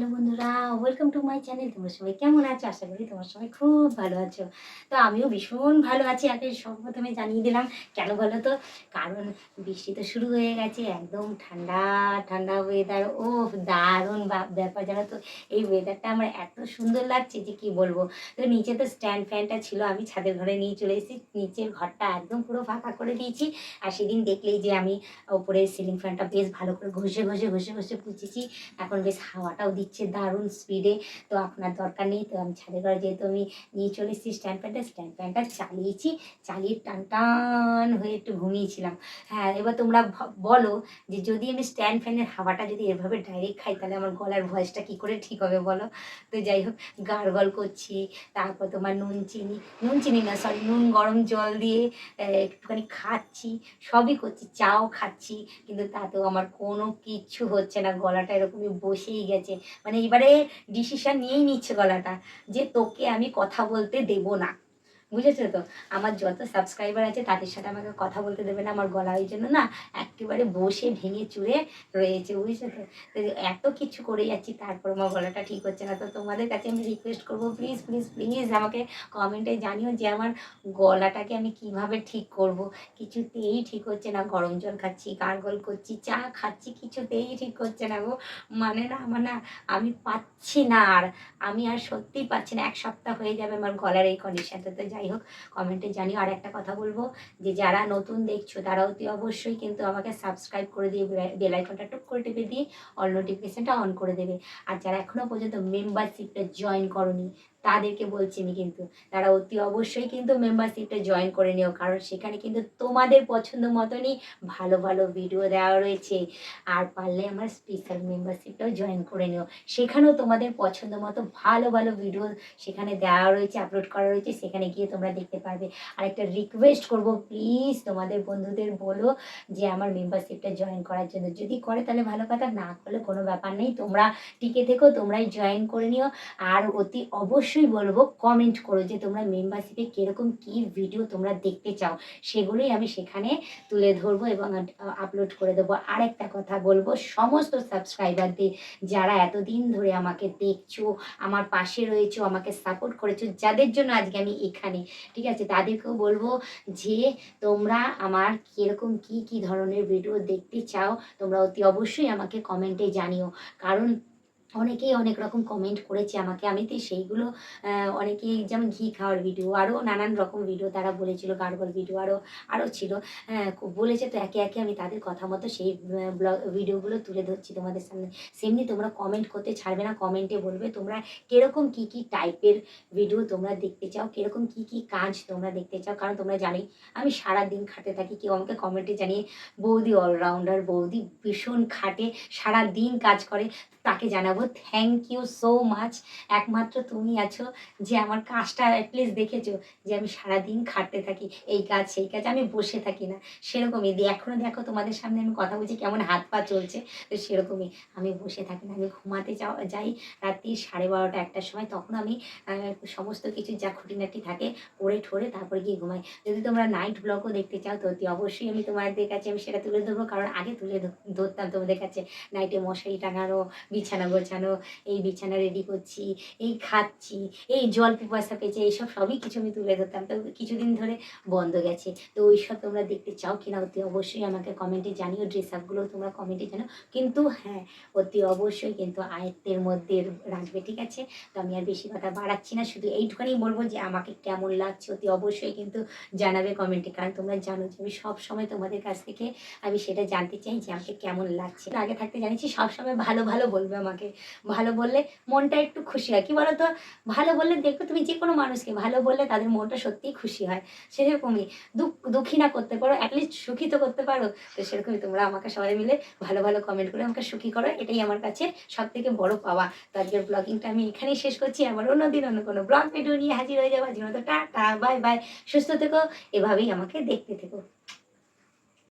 Hello বন্ধুরা welcome to my channel তোমরা সবাই কেমন আছো? আশা করি তোমার সবাই খুব ভালো আছো। তো আমিও ভীষণ ভালো আছি, আগে প্রথমে জানিয়ে দিলাম। কেন বলো তো? কারণ বৃষ্টি তো শুরু হয়ে গেছে, একদম ঠান্ডা ঠান্ডা ওয়েদার ও, দারুণ ব্যাপার জানো তো, এই ওয়েদারটা আমার এত সুন্দর লাগছে যে কি বলব? তো নিচে তো স্ট্যান্ড ফ্যানটা ছিল, আমি ছাদের ঘরে নিয়ে চলে এসেছি। নিচের ঘরটা একদম পুরো ফাঁকা করে দিয়েছি। আর সেদিন দেখলেই যে আমি ওপরে সিলিং ফ্যানটা বেশ ভালো করে ঘষে ঘষে ঘষে ঘষে পুচেছি। এখন বেশ হাওয়াটাও দিচ্ছে। দারুণ স্পিডে তো আপনার দরকার নেই, তো আমি ছাদের ঘরে যেহেতু আমি নিয়ে চলে এসেছি স্ট্যান্ড ফ্যানটা স্ট্যান্ড ফ্যানটা চালিয়েছি, চালিয়ে টান টান হয়ে একটু ঘুমিয়েছিলাম। হ্যাঁ এবার তোমরা বলো যে যদি আমি স্ট্যান্ড ফ্যানের হাওয়াটা যদি এভাবে ডাইরেক্ট খাই, তাহলে আমার গলার ভয়েসটা কি করে ঠিক হবে বলো? তো যাই হোক গার্গল করছি, তারপর তোমার নুন চিনি নুন চিনি না সরি নুন গরম জল দিয়ে একটুখানি খাচ্ছি, সবই করছি, চাও খাচ্ছি, কিন্তু তাতেও আমার কোনো কিচ্ছু হচ্ছে না, গলাটা এরকমই বসেই গেছে। মানে এবারে ডিসিশন নিয়েই নিচ্ছে গলাটা যে তোকে আমি কথা বলতে দেব না। বুঝেছ তো? আমার যত সাবস্ক্রাইবার আছে তাদের সাথে আমাকে কথা বলতে দেবে না আমার গলা, ওই জন্য না একেবারে বসে ভেঙে চুরে রয়েছে, বুঝেছ তো? এত কিছু করে যাচ্ছি, তারপর আমার গলাটা ঠিক হচ্ছে না। তো তোমাদের কাছে আমি রিকোয়েস্ট করব প্লিজ প্লিজ প্লিজ আমাকে কমেন্টে জানিও যে আমার গলাটাকে আমি কীভাবে ঠিক করব। কিছুতেই ঠিক হচ্ছে না, গরম জল খাচ্ছি, গার্গল করছি, চা খাচ্ছি, কিছুতেই ঠিক হচ্ছে না গো। মানে না আমার না, আমি পাচ্ছি না আর, আমি আর সত্যিই পাচ্ছি না। এক সপ্তাহ হয়ে যাবে আমার গলার এই কন্ডিশনটা তো যাই হোক কমেন্টে জানিও। আর একটা কথা বলব, যে যারা নতুন দেখছ তারা অতি অবশ্যই কিন্তু আমাকে সাবস্ক্রাইব করে দিয়ে বেলাইকনটা টুক করে টিপে দিয়ে অল নোটিফিকেশনটা অন করে দেবে। আর যারা এখনও পর্যন্ত মেম্বারশিপটা জয়েন করনি তাদেরকে বলছি আমি কিন্তু, তারা অতি অবশ্যই কিন্তু মেম্বারশিপটা জয়েন করে নিও, কারণ সেখানে কিন্তু তোমাদের পছন্দ মতনই ভালো ভালো ভিডিও দেওয়া রয়েছে। আর পারলে আমার স্পেশাল মেম্বারশিপটাও জয়েন করে নিও। সেখানেও তোমাদের পছন্দ মতো ভালো ভালো ভিডিও সেখানে দেওয়া রয়েছে আপলোড করা রয়েছে, সেখানে গিয়ে তোমরা দেখতে পারবে। আর একটা রিকোয়েস্ট করব প্লিজ তোমাদের বন্ধুদের বলো যে আমার মেম্বারশিপটা জয়েন করার জন্য। যদি করে তাহলে ভালো কথা, না করলে কোনো ব্যাপার নেই, তোমরা টিকে থেকো, তোমরাই জয়েন করে নিও। আর অতি অবশ্যই বলব কমেন্ট করো যে তোমরা মেম্বারশিপে কীরকম কী ভিডিও তোমরা দেখতে চাও, সেগুলোই আমি সেখানে তুলে ধরবো এবং আপলোড করে দেবো। আর একটা কথা বলব, সমস্ত সাবস্ক্রাইবারদের যারা এতদিন ধরে আমাকে দেখছ, আমার পাশে রয়েছো, আমাকে সাপোর্ট করেছ, যাদের জন্য আজকে আমি এখানে, ঠিক আছে? তাদেরকেও বলব যে তোমরা আমার কীরকম কি কি ধরনের ভিডিও দেখতে চাও, তোমরা অতি অবশ্যই আমাকে কমেন্টে জানিও। কারণ অনেকেই অনেক রকম কমেন্ট করেছে আমাকে। আমি তো সেইগুলো অনেকেই যেমন ঘি খাওয়ার ভিডিও আরও নানান রকম ভিডিও তারা বলেছিল, গার্গল ভিডিও আরও আরও ছিল। হ্যাঁ বলেছে তো একে একে আমি তাদের কথা মতো সেই ব্লগ ভিডিওগুলো তুলে ধরছি তোমাদের সামনে। সেমনি তোমরা কমেন্ট করতে ছাড়বে না কমেন্টে বলবে তোমরা কীরকম কি কি টাইপের ভিডিও তোমরা দেখতে চাও, কীরকম কি কি কাজ তোমরা দেখতে চাও। কারণ তোমরা জানোই, আমি সারা দিন খাটে থাকি, কেউ আমাকে কমেন্টে জানিয়ে, বৌদি অলরাউন্ডার বৌদি ভীষণ খাটে সারা দিন কাজ করে। তাকে জানাব থ্যাংক ইউ সো মাচ একমাত্র তুমি আছো যে আমার কাজটা অ্যাটলিস্ট দেখেছ যে আমি সারাদিন খাটতে থাকি, এই কাজ, সেই কাজ, আমি বসে থাকি না। সেরকমই দিয়ে এখনও দেখো তোমাদের সামনে আমি কথা বলছি, কেমন হাত পা চলছে। তো সেরকমই আমি বসে থাকি না, আমি ঘুমাতে যাও যাই রাত্রি সাড়ে বারোটা একটার সময়, তখন আমি সমস্ত কিছু যা খুঁটিনাটি থাকে পড়ে ঠোরে তারপরে গিয়ে ঘুমাই। যদি তোমরা নাইট ব্লগও দেখতে চাও, তো অতি অবশ্যই আমি তোমাদের কাছে আমি সেটা তুলে ধরবো, কারণ আগে তুলে ধরতাম তোমাদের কাছে। নাইটে মশারি টাঙানো, বিছানা গোছানো, এই বিছানা রেডি করছি, এই খাচ্ছি, এই জল পিপাসা পেয়েছে এইসব সবই কিছু আমি তুলে ধরতাম। তো কিছুদিন ধরে বন্ধ গেছে। তো ওইসব তোমরা দেখতে চাও কিনা অতি অবশ্যই আমাকে কমেন্টে জানিও। ড্রেস আপগুলো তোমরা কমেন্টে জানো কিন্তু হ্যাঁ অতি অবশ্যই কিন্তু আয়ত্তের মধ্যে রাখবে, ঠিক আছে? তো আমি আর বেশি কথা বাড়াচ্ছি না। শুধু এইটুখানি বলব যে আমাকে কেমন লাগছে অতি অবশ্যই কিন্তু জানাবে কমেন্টে কারণ তোমরা জানো যে আমি সব সময় তোমাদের কাছ থেকে আমি সেটা জানতে চাই যে আমাকে কেমন লাগছে। আগে থাকতে জানিছি সবসময় ভালো ভালো বলবে আমাকে। ভালো বললে মনটা একটু খুশি হয়। কি বলো তো ভালো বললে দেখবে তুমি যে কোনো মানুষকে ভালো বললে তাদের মনটা সত্যিই খুশি হয়। সেরকমই দুঃখ দুঃখী না করতে পারো অ্যাটলিস্ট সুখী তো করতে পারো। তো সেরকমই তোমরা আমাকে সবাই মিলে ভালো ভালো কমেন্ট করে আমাকে সুখী করো। এটাই আমার কাছে সব থেকে বড় পাওয়া। তো আজকের ব্লগিংটা আমি এখানেই শেষ করছি। আবার অন্য দিন অন্য কোনো ব্লগ ভিডিও নিয়ে হাজির হয়ে যাব। আজকের মতো টাটা বাই বাই সুস্থ থেকো। এভাবেই আমাকে দেখতে থেকো।